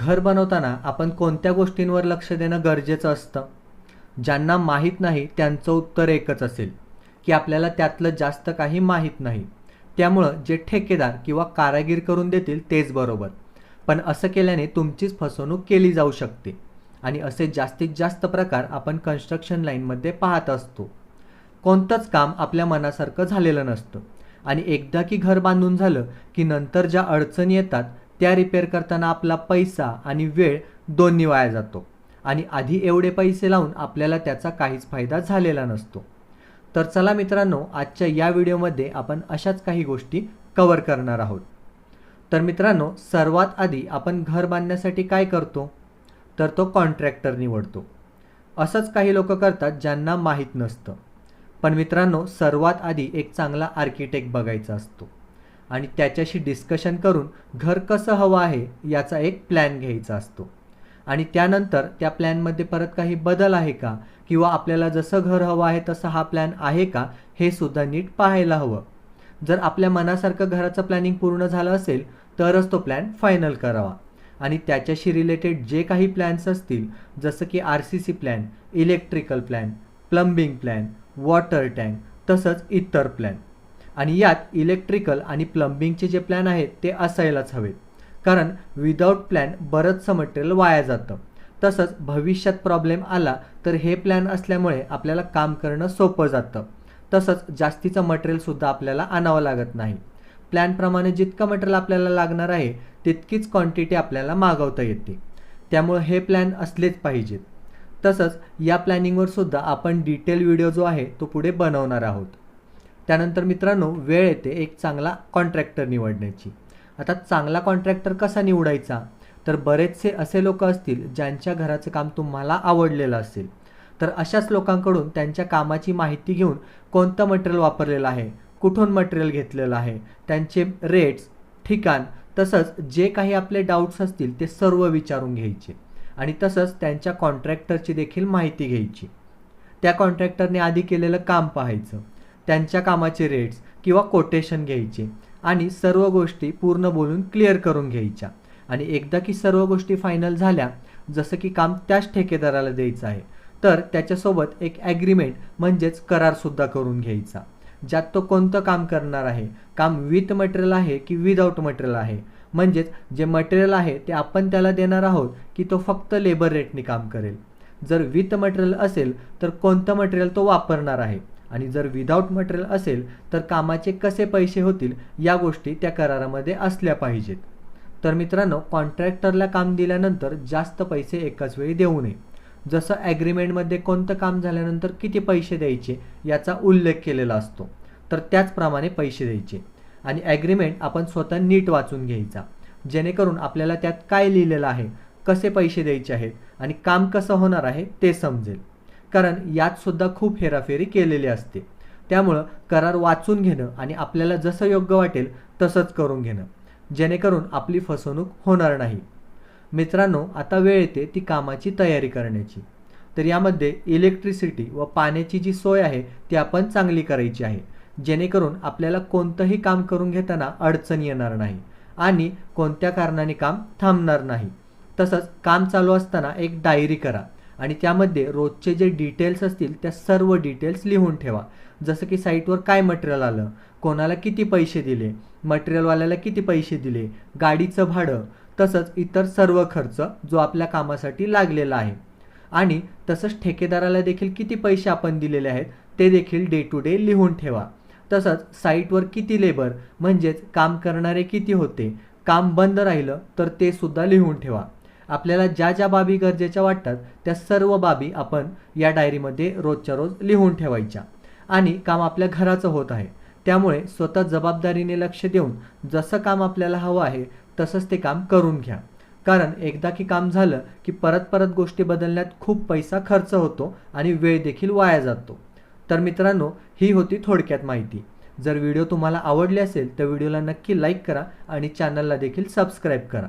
घर बनवताना आपण कोणत्या गोष्टींवर लक्ष देणं गरजेचं असतं? ज्यांना माहीत नाही त्यांचं उत्तर एकच असेल की आपल्याला त्यातलं जास्त काही माहीत नाही. त्यामुळं जे ठेकेदार किंवा कारागीर करून देतील तेच बरोबर. पण असं केल्याने तुमचीच फसवणूक केली जाऊ शकते आणि असे जास्तीत जास्त प्रकार आपण कन्स्ट्रक्शन लाईनमध्ये पाहत असतो. कोणतंच काम आपल्या मनासारखं झालेलं नसतं आणि एकदा की घर बांधून झालं की नंतर ज्या अडचणी येतात त्या रिपेअर करताना आपला पैसा आणि वेळ दोन्ही वाया जातो. आणि आधी एवढे पैसे लावून आपल्याला त्याचा काहीच फायदा झालेला नसतो. तर चला मित्रांनो आजच्या या व्हिडिओमध्ये आपण अशाच काही गोष्टी कवर करणार आहोत. तर मित्रांनो सर्वात आधी आपण घर बांधण्यासाठी काय करतो? तर तो कॉन्ट्रॅक्टर निवडतो. असंच काही लोक करतात ज्यांना माहीत नसतं. पण मित्रांनो सर्वात आधी एक चांगला आर्किटेक्ट बघायचा असतो. आणि त्याच्याशी डिस्कशन करून घर कसं हवं आहे याचा एक प्लॅन घ्यायचा असतो. आणि त्यानंतर त्या प्लॅनमध्ये परत काही बदल आहे का? किंवा आपल्याला जसं घर हवं आहे तसं हा प्लॅन आहे का? हे सुद्धा नीट पाहायला हवं. जर आपल्या मनासारखं घराचं प्लॅनिंग पूर्ण झालं असेल तरच तो प्लॅन फायनल करावा. आणि त्याच्याशी रिलेटेड जे काही प्लॅन्स असतील जसं की R C C plan electrical plan plumbing plan water tank तसंच इतर प्लॅन आणि यात इलेक्ट्रिकल आणि प्लंबिंगचे जे प्लॅन आहेत ते असायलाच हवेत. कारण विदाऊट प्लॅन बरंचसं मटेरियल वाया जातं. तसंच भविष्यात प्रॉब्लेम आला तर हे प्लॅन असल्यामुळे आपल्याला काम करणं सोपं जातं. तसंच जास्तीचं मटेरियलसुद्धा आपल्याला आणावं लागत नाही. प्लॅनप्रमाणे जितकं मटेरियल आपल्याला लागणार आहे तितकीच क्वांटिटी आपल्याला मागवता येते. त्यामुळे हे प्लॅन असलेच पाहिजेत. तसंच या प्लॅनिंगवर सुद्धा आपण डिटेल व्हिडिओ जो आहे तो पुढे बनवणार आहोत. त्यानंतर मित्रांनो वेळ येते एक चांगला कॉन्ट्रॅक्टर निवडण्याची. आता चांगला कॉन्ट्रॅक्टर कसा निवडायचा? तर बरेचसे असे लोक असतील ज्यांच्या घराचं काम तुम्हाला आवडलेलं असेल. तर अशाच लोकांकडून त्यांच्या कामाची माहिती घेऊन कोणतं मटेरियल वापरलेलं आहे? कुठून मटेरियल घेतलेलं आहे? त्यांचे रेट्स ठिकाण तसंच जे काही आपले डाऊट्स असतील ते सर्व विचारून घ्यायचे. आणि तसंच त्यांच्या कॉन्ट्रॅक्टरची देखील माहिती घ्यायची. त्या कॉन्ट्रॅक्टरने आधी केलेलं काम पाहायचं. त्यांच्या कामाचे रेट्स किंवा कोटेशन घ्यायचे आणि सर्व गोष्टी पूर्ण बोलून क्लिअर करून घ्यायच्या. आणि एकदा की सर्व गोष्टी फायनल झाल्या जसं की काम त्याच ठेकेदाराला द्यायचं आहे तर त्याच्यासोबत एक ॲग्रीमेंट म्हणजेच करारसुद्धा करून घ्यायचा. ज्यात तो कोणतं काम करणार आहे? काम विथ मटेरियल आहे की विदाऊट मटेरियल आहे? म्हणजेच जे मटेरियल आहे ते आपण त्याला देणार आहोत की तो फक्त लेबर रेटने काम करेल. जर विथ मटेरियल असेल तर कोणतं मटेरियल तो वापरणार आहे? आणि जर विदाऊट मटेरियल असेल तर कामाचे कसे पैसे होतील या गोष्टी त्या करारामध्ये असल्या पाहिजेत. तर मित्रांनो कॉन्ट्रॅक्टरला काम दिल्यानंतर जास्त पैसे एकाच वेळी देऊ नये. जसं ॲग्रीमेंटमध्ये कोणतं काम झाल्यानंतर किती पैसे द्यायचे याचा उल्लेख केलेला असतो तर त्याचप्रमाणे पैसे द्यायचे. आणि ॲग्रीमेंट आपण स्वतः नीट वाचून घ्यायचा जेणेकरून आपल्याला त्यात काय लिहिलेलं आहे कसे पैसे द्यायचे आहेत आणि काम कसं होणार आहे ते समजेल. कारण यात सुद्धा खूप हेराफेरी केलेली असते. त्यामुळं करार वाचून घेणं आणि आपल्याला जसं योग्य वाटेल तसंच करून घेणं जेणेकरून आपली फसवणूक होणार नाही. मित्रांनो आता वेळ येते ती कामाची तयारी करण्याची. तर यामध्ये इलेक्ट्रिसिटी व पाण्याची जी सोय आहे ती आपण चांगली करायची आहे जेणेकरून आपल्याला कोणतंही काम करून घेताना अडचण येणार नाही आणि कोणत्या कारणाने काम थांबणार नाही. तसंच काम चालू असताना एक डायरी करा आणि त्यामध्ये रोजचे जे डिटेल्स असतील त्या सर्व डिटेल्स लिहून ठेवा. जसं की साईटवर काय मटेरियल आलं? कोणाला किती पैसे दिले? मटेरियलवाल्याला किती पैसे दिले? गाडीचं भाडं? तसंच इतर सर्व खर्च जो आपल्या कामासाठी लागलेला आहे. आणि तसंच ठेकेदाराला देखील किती पैसे आपण दिलेले आहेत ते देखील डे टू डे लिहून ठेवा. तसंच साईटवर किती लेबर म्हणजेच काम करणारे किती होते काम बंद राहिलं तर ते सुद्धा लिहून ठेवा. आपल्याला ज्या ज्या बाबी गरजेच्या वाटतात त्या सर्व बाबी आपण या डायरीमध्ये रोजच्या रोज लिहून ठेवायच्या. आणि काम आपल्या घराचं होत आहे. त्यामुळे स्वतः जबाबदारीने लक्ष देऊन जसं काम आपल्याला हवं आहे तसंच ते काम करून घ्या. कारण एकदा की काम झालं की परत परत गोष्टी बदलण्यात खूप पैसा खर्च होतो आणि वेळ देखील वाया जातो. तर मित्रांनो ही होती थोडक्यात माहिती. जर व्हिडिओ तुम्हाला आवडली असेल तर व्हिडिओला नक्की लाईक करा आणि चॅनलला देखील सबस्क्राईब करा.